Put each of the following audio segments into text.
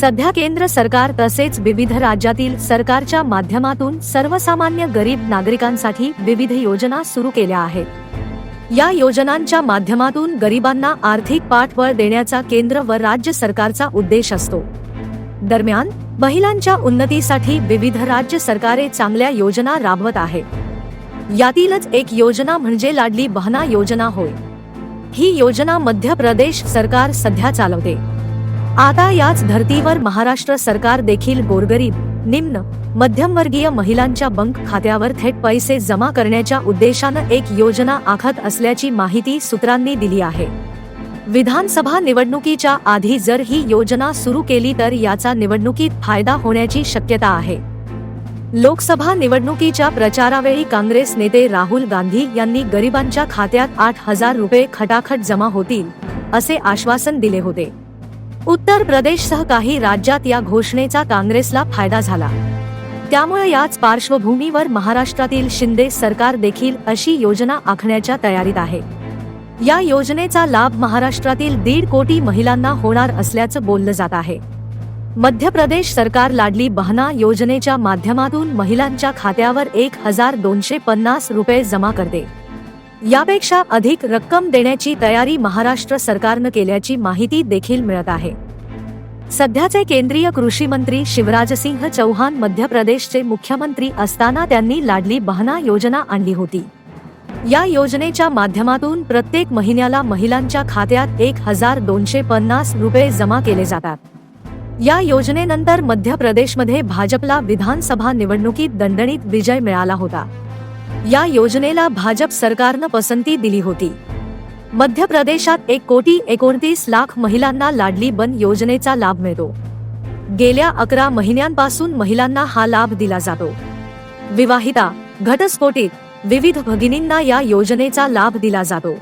सध्या केंद्र सरकार तसेच विविध राज्यातील सरकारच्या माध्यमातून सर्वसामान्य गरीब नागरिकांसाठी विविध योजना सुरू केल्या आहेत. या योजनांच्या माध्यमातून गरिबांना आर्थिक पाठबळ देण्याचा केंद्र व राज्य सरकारचा उद्देश असतो. दरम्यान महिलांच्या उन्नतीसाठी विविध राज्य सरकारे चांगल्या योजना राबवत आहे. यातीलच एक योजना म्हणजे लाडली बहना योजना होय. ही योजना मध्य प्रदेश सरकार सध्या चालवते. आता याच धर्तीवर महाराष्ट्र सरकार देखील गोरगरीब निम्न मध्यमवर्गीय महिलांच्या बँक खात्यावर थेट पैसे जमा करण्याच्या उद्देशानं एक योजना आखत असल्याची माहिती सूत्रांनी दिली आहे. विधानसभा निवडणुकीच्या आधी जर ही योजना सुरू केली तर याचा निवडणुकीत फायदा होण्याची शक्यता आहे. लोकसभा निवडणुकीच्या प्रचारावेळी काँग्रेस नेते राहुल गांधी यांनी गरिबांच्या खात्यात आठ हजार रुपये खटाखट जमा होतील असे आश्वासन दिले होते. उत्तर प्रदेशसह काही राज्यात या घोषणेचा काँग्रेसला फायदा झाला. त्यामुळे याच पार्श्वभूमीवर महाराष्ट्रातील शिंदे सरकार देखील अशी योजना आखण्याच्या तयारीत आहे. या योजनेचा लाभ महाराष्ट्रातील दीड कोटी महिलांना होणार असल्याचं बोललं जात आहे. मध्य प्रदेश सरकार लाडली बहना योजनेच्या माध्यमातून महिलांच्या खात्यावर एक हजार दोनशे पन्नास रुपये जमा करते. यापेक्षा अधिक रक्कम देण्याची तयारी महाराष्ट्र सरकारनं केल्याची माहिती देखील मिळत आहे. सध्याचे केंद्रीय कृषी मंत्री शिवराजसिंह चौहान मध्य प्रदेशचे मुख्यमंत्री असताना त्यांनी लाडली बहना योजना आणली होती. या योजनेच्या माध्यमातून प्रत्येक महिन्याला महिलांच्या खात्यात एक हजार दोनशे पन्नास रुपये जमा केले जातात. या योजनेनंतर मध्य प्रदेशमध्ये भाजपला विधानसभा निवडणुकीत दणदणीत विजय मिळाला होता. या योजनेला भाजप सरकारनं पसंती दिली होती. मध्य प्रदेशात एक कोटी एकोणतीस लाख महिलांना लाडली बन योजनेचा लाभ मिळतो. गेल्या अकरा महिन्यांपासून महिलांना हा लाभ दिला जातो. विवाहिता घटस्फोटीत विविध भगिनींना या योजनेचा लाभ दिला जातो.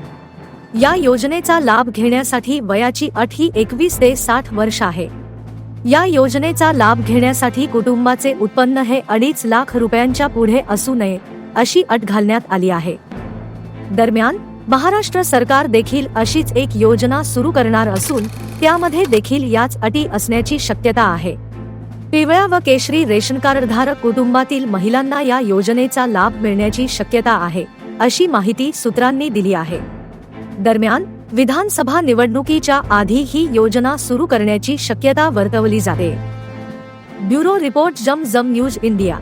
या योजनेचा लाभ घेण्यासाठी वयाची अट ही एकवीस ते साठ वर्ष आहे. या योजनेचा लाभ घेण्यासाठी कुटुंबाचे उत्पन्न हे अडीच लाख रुपयांच्या पुढे असू नये अशी अट घालण्यात आली आहे. दरम्यान महाराष्ट्र सरकार देखील अशीच एक योजना सुरू करणार असून त्यामध्ये देखील याच अटी असण्याची शक्यता आहे. पिवळ्या व केशरी रेशन कार्ड धारक कुटुंबातील महिलांना या योजनेचा लाभ मिळण्याची शक्यता आहे अशी माहिती सूत्रांनी दिली आहे. दरम्यान विधानसभा निवडणुकीच्या आधी ही योजना सुरू करण्याची शक्यता वर्तवली जाते. ब्युरो रिपोर्ट जम जम न्यूज इंडिया.